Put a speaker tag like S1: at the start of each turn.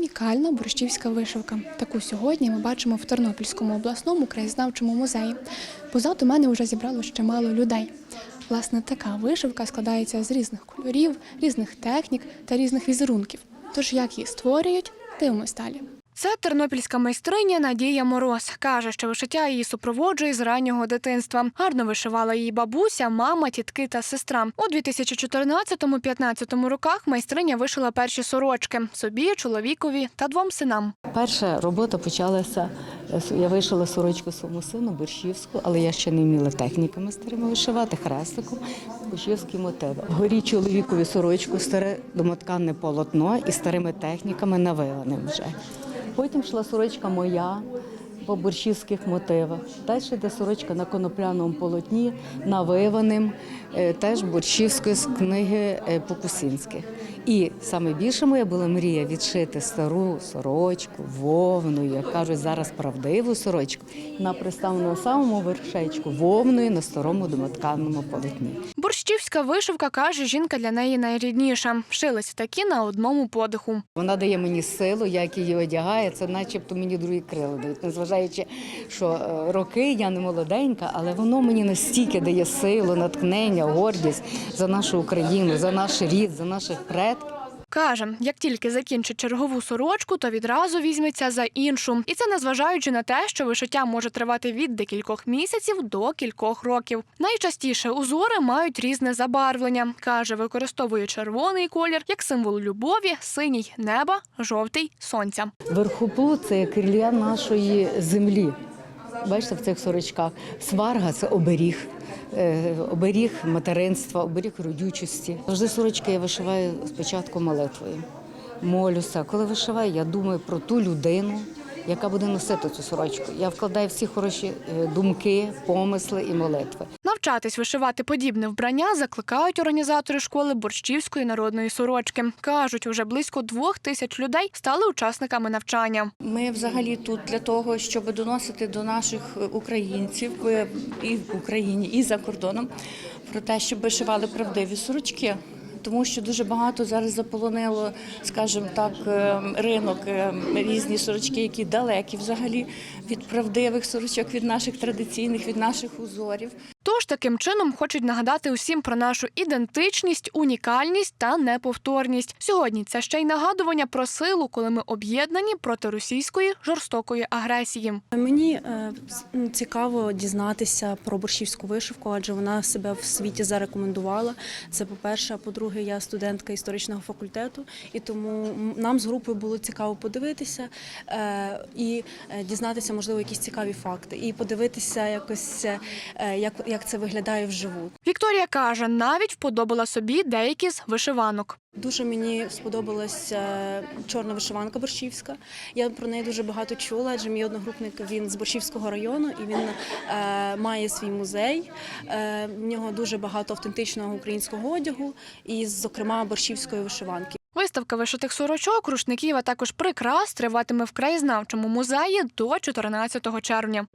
S1: Унікальна борщівська вишивка. Таку сьогодні ми бачимо в Тернопільському обласному краєзнавчому музеї. Позаду мене вже зібрало ще мало людей. Власне, така вишивка складається з різних кольорів, різних технік та різних візерунків. Тож як її створюють, дивимось далі. Це тернопільська майстриня Надія Мороз. Каже, що вишиття її супроводжує з раннього дитинства. Гарно вишивала її бабуся, мама, тітки та сестра. У 2014-15 роках майстриня вишила перші сорочки собі, чоловікові та двом синам.
S2: Перша робота почалася. Я вишила сорочку своєму сину борщівську, але я ще не вміла техніками старими вишивати, хрестиком, борщівські мотиви. Вгорі чоловікові сорочку, старе домотканне полотно і старими техніками навиленим вже. Потім йшла сорочка моя по борщівських мотивах. Далі йде сорочка на конопляному полотні, навиваним, е, теж борщівської з книги е, Покусінських. І саме більше моя була мрія відшити стару сорочку, вовну, як кажуть зараз правдиву сорочку, на приставленому самому вершечку вовною на старому домотканому полотні.
S1: Борщівська вишивка каже, жінка для неї найрідніша. Шилися такі на одному подиху.
S2: Вона дає мені силу, як її одягає, це начебто мені другі крила дають. Незважаючи, що е, роки я не молоденька, але воно мені настільки дає силу, натхнення, гордість за нашу Україну, за наш рід, за наших предків.
S1: Каже, як тільки закінчить чергову сорочку, то відразу візьметься за іншу. І це незважаючи на те, що вишиття може тривати від декількох місяців до кількох років. Найчастіше узори мають різне забарвлення. Каже, використовує червоний колір як символ любові, синій неба, жовтий сонця.
S2: Верхопу це крилля нашої землі. Бачите, в цих сорочках. Сварга це оберіг. е, Оберіг материнства, оберіг родючості. Завжди сорочки я вишиваю спочатку молитвою. Молюся. Коли вишиваю, я думаю про ту людину, яка буде носити цю сорочку. Я вкладаю всі хороші е, думки, помисли і молитви.
S1: Навчатись вишивати подібне вбрання закликають організатори школи борщівської народної сорочки. Кажуть, уже близько двох тисяч людей стали учасниками навчання.
S3: Ми взагалі тут для того, щоб доносити до наших українців е, і в Україні, і за кордоном про те, щоб вишивали правдиві сорочки. Тому що дуже багато зараз заполонило, скажімо так, е, ринок е, різні сорочки, які далекі взагалі від правдивих сорочок, від наших традиційних, від наших узорів.
S1: Тож таким чином хочуть нагадати усім про нашу ідентичність, унікальність та неповторність. Сьогодні це ще й нагадування про силу, коли ми об'єднані проти російської жорстокої агресії.
S4: Мені е, цікаво дізнатися про борщівську вишивку, адже вона себе в світі зарекомендувала. Це по-перше, а по-друге, я студентка історичного факультету, і тому нам з групою було цікаво подивитися е, і е, дізнатися, можливо, якісь цікаві факти, і подивитися якось, як, як це виглядає вживу.
S1: Вікторія каже, навіть вподобала собі деякі з вишиванок.
S4: Дуже мені сподобалася чорна вишиванка борщівська. Я про неї дуже багато чула, адже мій одногрупник він з Борщівського району і він е, має свій музей. Е, в нього дуже багато автентичного українського одягу, і, зокрема, борщівської вишиванки.
S1: Виставка вишитих сорочок, рушників, а також прикрас триватиме в краєзнавчому музеї до 14 червня.